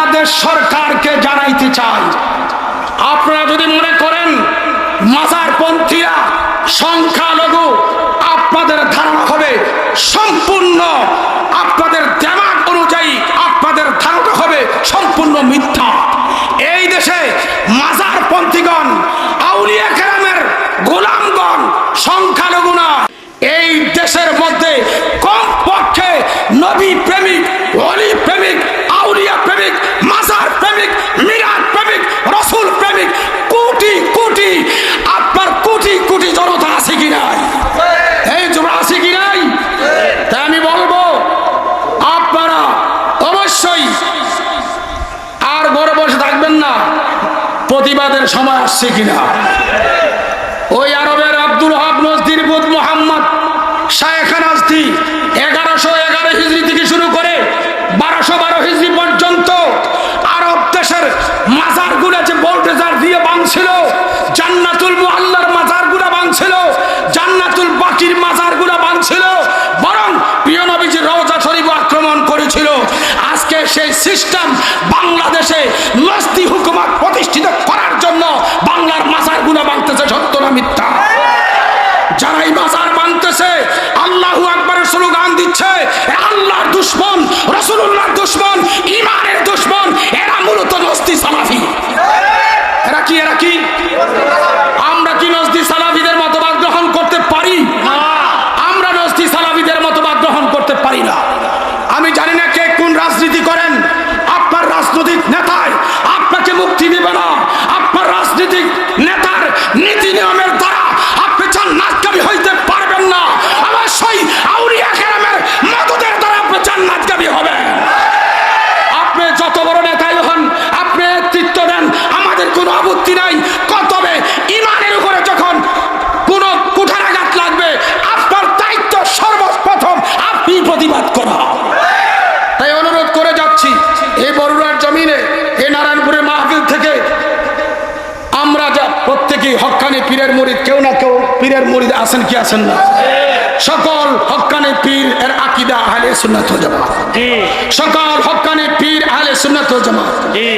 বাংলাদেশ সরকারকে জানাইতে চাই। আপনারা যদি মনে করেন, মাজারপন্থীরা সংখ্যালঘু, আপনাদের ধারণা হবে সম্পূর্ণ, আপনাদের দেমাগ অনুযায়ী আপনাদের ধারণা হবে সম্পূর্ণ মিথ্যা। এই দেশে মাজারপন্থীগণ আউলিয়া কেরামের গোলামগণ সংখ্যালঘু না এই দেশের মধ্যে কমপক্ষে নবী প্রেমিক অলি প্রেমিক আউলিয়া প্রেমিক মাজার প্রেমিক মিরাজ প্রেমিক রসুল প্রেমিক কোটি কোটি আপনার কোটি কোটি জনতা আছে কি নাই এই জনতা আছে কি নাই তাই আমি বলব আপনারা অবশ্যই আর ঘরে বসে থাকবেন না প্রতিবাদের সময় আসছে কিনা? ওই আরবের আব্দুল হাব নজদির বুধ মোহাম্মদ শায়েখ নাজদি এগারোশো এগারো হিজড়ি থেকে শুরু করে বারোশো বারো হিজড়ি পর্যন্ত আরব দেশের মাজারগুলো যে বোল্টেজার দিয়ে বাংছিল জান্নাতুল মুআল্লার মাজারগুলো বাংছিল জান্নাতুল বাকির মাজারগুলো বাংছিল বরং প্রিয় নবীজির রওজা শরীফ আক্রমণ করেছিল। আজকে সেই সিস্টেম বাংলাদেশে নস্তি জন্য বাংলার মাজার গুণা মানতেছে সত্য না মিথ্যা? যারা এই মাজার বানতেছে আল্লাহু আকবরের স্লোগান দিচ্ছে আল্লাহর দুশ্মন রসুল্লাহর দুশ্মন ইমানের দুশ্মন, এরা মূলত নস্তি সালাফি। এরা কি এরা কি? কোনো আপত্তি নাই। কতবে ইমানের উপরে যখন কোন কুঠারাঘাত লাগবে, আপনার দায়িত্ব সর্বপ্রথম আপনি প্রতিবাদ করা। তাই অনুরোধ করে যাচ্ছি এই বরুণার জমিনে, এ নারায়ণপুরের মাহফিল থেকে আমরা যা প্রত্যেকেই হক্কানি পীরের মরিদ কেউ না কেউ পীরের মরিদ আছেন কি আছেন না? সকল হক্কানি পীর এর আকিদা আহলে সুন্নাত ওয়াল জামাত। সকল হক্কানি পীর আহলে সুন্নাত ওয়াল জামাত।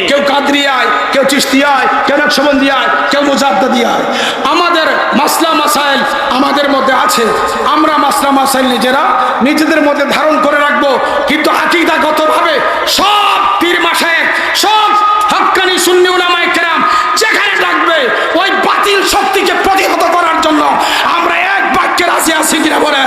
কেউ কাদরিয়ায় কেউ চিশতিয়ায় কেউ নকশবন্দিয়ায় কেউ মুজাদ্দিয়ায় আমাদের মাসলা মাসাইল আমাদের মধ্যে আছে। আমরা মাসলা মাসাইল নিজেরা নিজেদের মধ্যে ধারণ করে রাখব। কিন্তু আকিদাগতভাবে সব পীর 请进来，过来